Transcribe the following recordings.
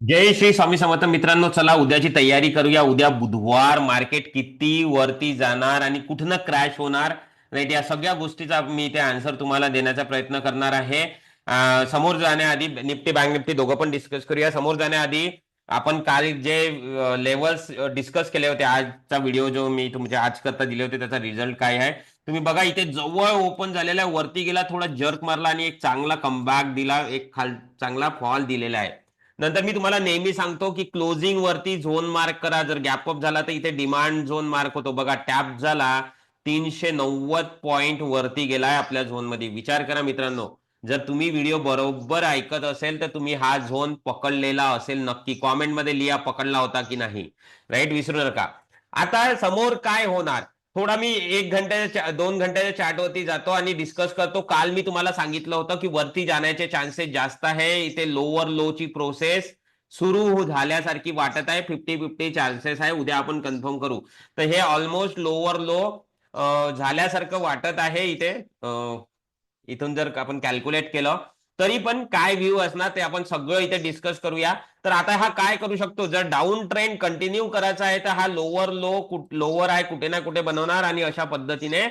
जय श्री स्वामी समर्थ मित्रांनो चला उद्याची तयारी करूया. उद्या बुधवार मार्केट किती वरती जाणार आणि कुठनं क्रॅश होणार? राईट या सगळ्या गोष्टीचा मी ते आन्सर तुम्हाला देण्याचा प्रयत्न करणार आहे. समोर जाण्याआधी निफ्टी बँक निफ्टी दोघं पण डिस्कस करूया. समोर जाण्याआधी आपण काल जे लेवल्स डिस्कस केले होते आजचा व्हिडिओ जो मी तुमच्या आज करता दिले होते त्याचा रिझल्ट काय आहे? तुम्ही बघा इथे जवळ ओपन झालेला आहे वरती गेला थोडा जर्क मारला आणि एक चांगला कमबॅक दिला एक खाल चांगला फॉल दिलेला आहे. नंतर मी तुम्हाला नेहमी सांगतो की क्लोजिंग वरती झोन मार्क करा. जर गॅप अप झाला तर इथे डिमांड झोन मार्क होतो. बघा टॅप झाला तीनशे नव्वद पॉइंट वरती गेलाय आपल्या झोनमध्ये विचार करा मित्रांनो. जर तुम्ही व्हिडिओ बरोबर ऐकत असेल तर तुम्ही हा झोन पकडलेला असेल नक्की. कॉमेंटमध्ये लिहा पकडला होता की नाही. राईट विसरू नका. आता समोर काय होणार? थोडा मी एक घंट्याच्या दोन घंट्याच्या चार्टवरती जातो आणि डिस्कस करतो. काल मी तुम्हाला सांगितलं होतं की वरती जाण्याचे चान्सेस जास्त आहे. इथे लोअर लो ची प्रोसेस सुरू झाल्यासारखी वाटत आहे. फिफ्टी फिफ्टी चान्सेस आहे. उद्या आपण कन्फर्म करू. तर हे ऑलमोस्ट लोअर लो झाल्यासारखं वाटत आहे इथे. इथून जर आपण कॅल्क्युलेट केलं तरी पण काय व्ह्यू असणार ते आपण सगळं इथे डिस्कस करूया. तर आता हा काय करू शकतो? जर डाऊन ट्रेंड कंटिन्यू करायचा आहे तर हा लोअर लो लोअर आहे कुठे ना कुठे बनवणार आणि अशा पद्धतीने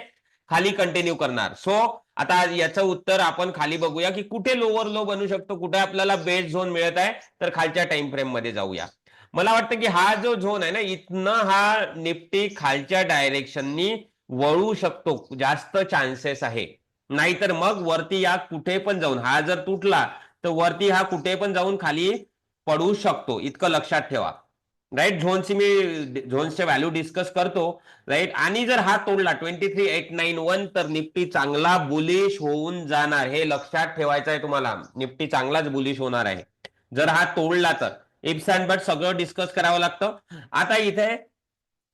खाली कंटिन्यू करणार. सो आता याचं उत्तर आपण खाली बघूया की कुठे लोअर लो बनू शकतो कुठे आपल्याला बेस्ट झोन मिळत आहे तर खालच्या टाइम फ्रेममध्ये जाऊया. मला वाटतं की हा जो झोन आहे ना इथनं हा निफ्टी खालच्या डायरेक्शननी वळू शकतो. जास्त चान्सेस आहे. नाहीतर मग वरती या कुठे पण जाऊन हा जर तुटला तर वरती हा कुठे पण जाऊन खाली पडू शकतो. इतकं लक्षात ठेवा. राईट झोनची मी झोन्सचे व्हॅल्यू डिस्कस करतो. राईट आणि जर हा तोडला twenty three eight nine one तर निफ्टी चांगला बुलिश होऊन जाणार. हे लक्षात ठेवायचं आहे तुम्हाला. निफ्टी चांगलाच बुलिश होणार आहे. जर हा तोडला तर. इप्स अँड बट सगळं डिस्कस करावं लागतं. आता इथे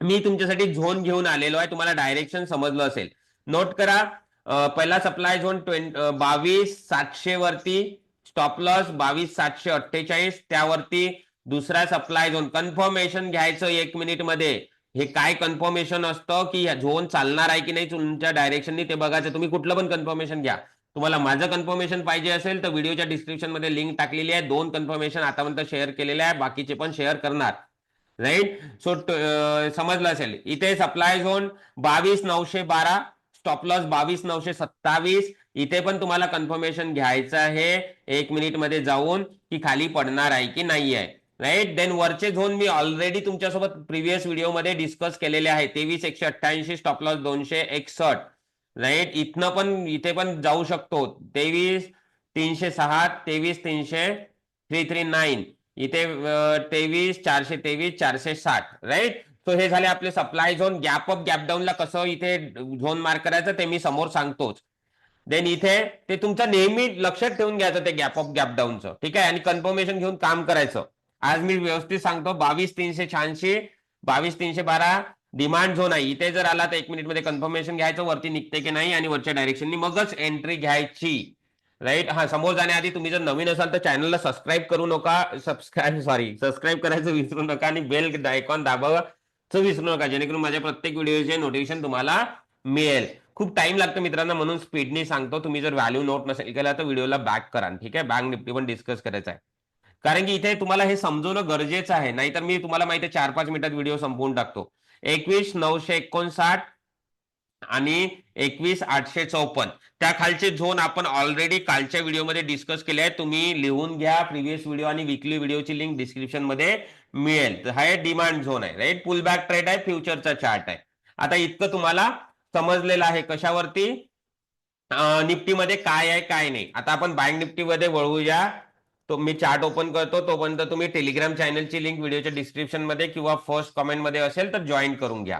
मी तुमच्यासाठी झोन घेऊन आलेलो आहे. तुम्हाला डायरेक्शन समजलं असेल. नोट करा पहिला सप्लाय झोन ट्वेंटी बावीस सातशे वरती स्टॉप लॉस बावीस सातशे अठ्ठेचाळीस. त्यावरती दुसरा सप्लाय झोन. कन्फर्मेशन घ्यायचं एक मिनिटमध्ये हे काय कन्फर्मेशन असतं की झोन चालणार आहे की नाही तुमच्या डायरेक्शननी ते बघायचं. तुम्ही कुठलं पण कन्फर्मेशन घ्या. तुम्हाला माझं कन्फर्मेशन पाहिजे असेल तर व्हिडिओच्या डिस्क्रिप्शनमध्ये लिंक टाकलेली आहे. दोन कन्फर्मेशन आतापर्यंत शेअर केलेले आहे. बाकीचे पण शेअर करणार. राईट सो समजलं असेल. इथे सप्लाय झोन बावीस नऊशे बारा. स्टॉप लॉस बावीस नऊशे सत्तावीस. इथे पण तुम्हाला कन्फर्मेशन घ्यायचं आहे. एक मिनिटमध्ये जाऊन की खाली पडणार आहे की नाही आहे. राईट देन वरचे झोन मी ऑलरेडी तुमच्यासोबत प्रिव्हियस व्हिडिओमध्ये डिस्कस केलेले आहे. तेवीस एकशे अठ्ठ्याऐंशी स्टॉप लॉस दोनशे एकसष्ट. राईट इथनं पण इथे पण जाऊ शकतो. तेवीस तीनशे सहा तेवीस तीनशे थ्री थ्री नाईन इथे तेवीस चारशे तेवीस चारशे साठ. राईट सो हे झाले आपले supply zone gap up gap डाऊनला कसं इथे झोन मार्क करायचं ते मी समोर सांगतोच. देन इथे ते तुमचं नेहमी लक्षात ठेवून घ्यायचं ते गॅप अप गॅप डाऊनचं ठीक आहे? आणि कन्फर्मेशन घेऊन काम करायचं. आज मी व्यवस्थित सांगतो बावीस तीनशे शहाऐंशी बावीस तीनशे बारा डिमांड झोन आहे. इथे जर आला तर एक मिनिटमध्ये कन्फर्मेशन घ्यायचं वरती निघते की नाही आणि वरच्या डायरेक्शननी मगच एंट्री घ्यायची. राईट हा समोर जाण्याआधी तुम्ही जर नवीन असाल तर चॅनलला सबस्क्राईब करू नका. सबस्क्राईब सॉरी सबस्क्राईब करायचं विसरू नका आणि बेल आयकॉन दाबावं. विसरू नका जेणेकरून माझ्या प्रत्येक व्हिडिओचे नोटिफिकेशन तुम्हाला मिळेल. खूप टाइम लागतो मित्रांनो म्हणून स्पीडने सांगतो. तुम्ही जर व्हॅल्यू नोट नसेल केला तर व्हिडिओला बॅक करा. ठीक आहे? बँक निफ्टी पण डिस्कस करायचं आहे. कारण की इथे तुम्हाला हे समजवणं गरजेचं आहे. नाहीतर मी तुम्हाला माहिती आहे चार पाच मिनिटात व्हिडिओ संपवून टाकतो. एकवीस नऊशे एकोणसाठ आणि एकवीस आठशे चौपन्न. त्या खालचे झोन आपण ऑलरेडी कालच्या व्हिडिओमध्ये डिस्कस केले आहे. तुम्ही लिहून घ्या प्रिव्हियस व्हिडिओ आणि विकली व्हिडिओची लिंक डिस्क्रिप्शनमध्ये मिळेल. तर हा डिमांड झोन आहे राईट पुल बॅक ट्रेड आहे फ्युचरचा चार्ट आहे. आता इतकं तुम्हाला समजलेलं आहे कशावरती? निफ्टीमध्ये काय आहे काय नाही. आता आपण बँक निफ्टीमध्ये वळवूया तो मी चार्ट ओपन करतो तोपर्यंत तुम्ही टेलिग्राम चॅनलची लिंक व्हिडिओच्या डिस्क्रिप्शनमध्ये किंवा फर्स्ट कमेंटमध्ये असेल तर जॉईन करून घ्या.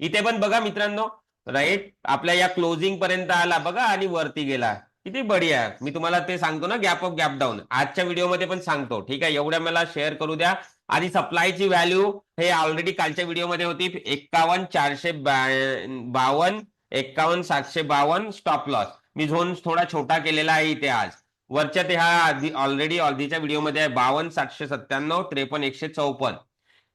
इथे पण बघा मित्रांनो राईट आपल्या या क्लोजिंग पर्यंत आला बघा आणि वरती गेला. किती बढिया. मी तुम्हाला ते सांगतो ना गॅप अप गॅप डाऊन आजच्या व्हिडिओमध्ये पण सांगतो. ठीक आहे? एवढ्या मला शेअर करू द्या. आधी सप्लायची व्हॅल्यू हे ऑलरेडी कालच्या व्हिडिओमध्ये होती. एक्कावन्न चारशे बावन्न एक्कावन्न सातशे बावन्न स्टॉप लॉस मी झोन थोडा छोटा केलेला आहे इथे आज. वरच्या ते हा आधी ऑलरेडी आधीच्या व्हिडिओमध्ये आहे. बावन्न सातशे सत्त्याण्णव त्रेपन्न एकशे चौपन्न.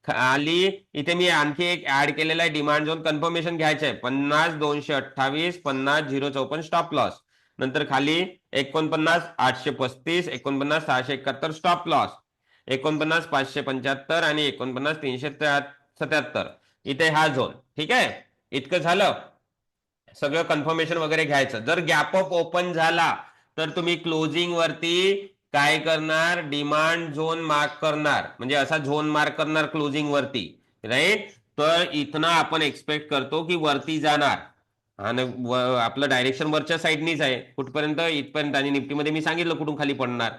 खाली इथे मी आणखी एक ऍड केलेला आहे. डिमांड झोन कन्फर्मेशन घ्यायचं आहे. पन्नास दोनशे अठ्ठावीस पन्नास झिरो चौपन्न स्टॉप लॉस नंतर खाली एकोणपन्नास आठशे पस्तीस एकोणपन्नास सहाशे एकाहत्तर स्टॉप लॉस एकोणपन्नास पाचशे पंच्याहत्तर आणि एकोणपन्नास तीनशे सत्याहत्तर. इथे हा झोन ठीक आहे? इतकं झालं. सगळं कन्फर्मेशन वगैरे घ्यायचं. जर गॅप अप ओपन झाला तर तुम्ही क्लोजिंग वरती काय करणार? डिमांड झोन मार्क करणार. म्हणजे असा झोन मार्क करणार क्लोजिंग वरती. राईट तर इथनं आपण एक्सपेक्ट करतो की वरती जाणार. आणि आपलं डायरेक्शन वरच्या साईडनीच आहे. कुठपर्यंत? इथपर्यंत. आणि निफ्टीमध्ये मी सांगितलं कुठून खाली पडणार.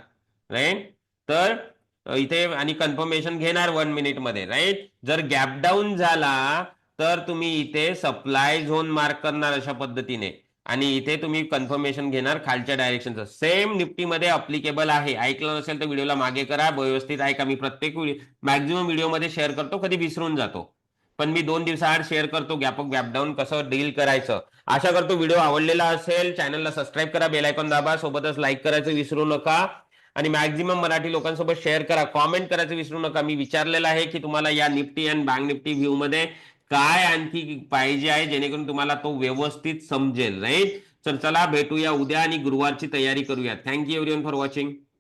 राईट तर इथे आणि कन्फर्मेशन घेणार वन मिनिटमध्ये राईट जर गॅप डाऊन झाला तर तुम्ही इथे सप्लाय झोन मार्क करणार अशा पद्धतीने. आणि इथे तुम्ही कन्फर्मेशन घेणार खालच्या डायरेक्शनचं सेम निफ्टीमध्ये अप्लिकेबल आहे. ऐकलं नसेल तर व्हिडिओला मागे करा. व्यवस्थित ऐका. मी प्रत्येक मॅक्झिमम व्हिडिओमध्ये शेअर करतो. कधी विसरून जातो. पण मी दोन दिवसाआड शेअर करतो. गॅप गॅप डाऊन कसं डील करायचं. आशा करतो व्हिडिओ आवडलेला असेल चॅनलला सबस्क्राईब करा. बेल आयकॉन दाबा. सोबतच लाईक करायचं विसरू नका. आणि मॅक्झिमम मराठी लोकांसोबत शेअर करा कॉमेंट करायचं विसरू नका. मी विचारलेलं आहे की तुम्हाला या Nifty and bank Nifty view मध्ये काय आणखी पाहिजे आहे जेणेकरून तुम्हाला तो व्यवस्थित समजेल राईट तर चला भेटूया उद्या आणि गुरुवारची तयारी करूया. Thank you everyone for watching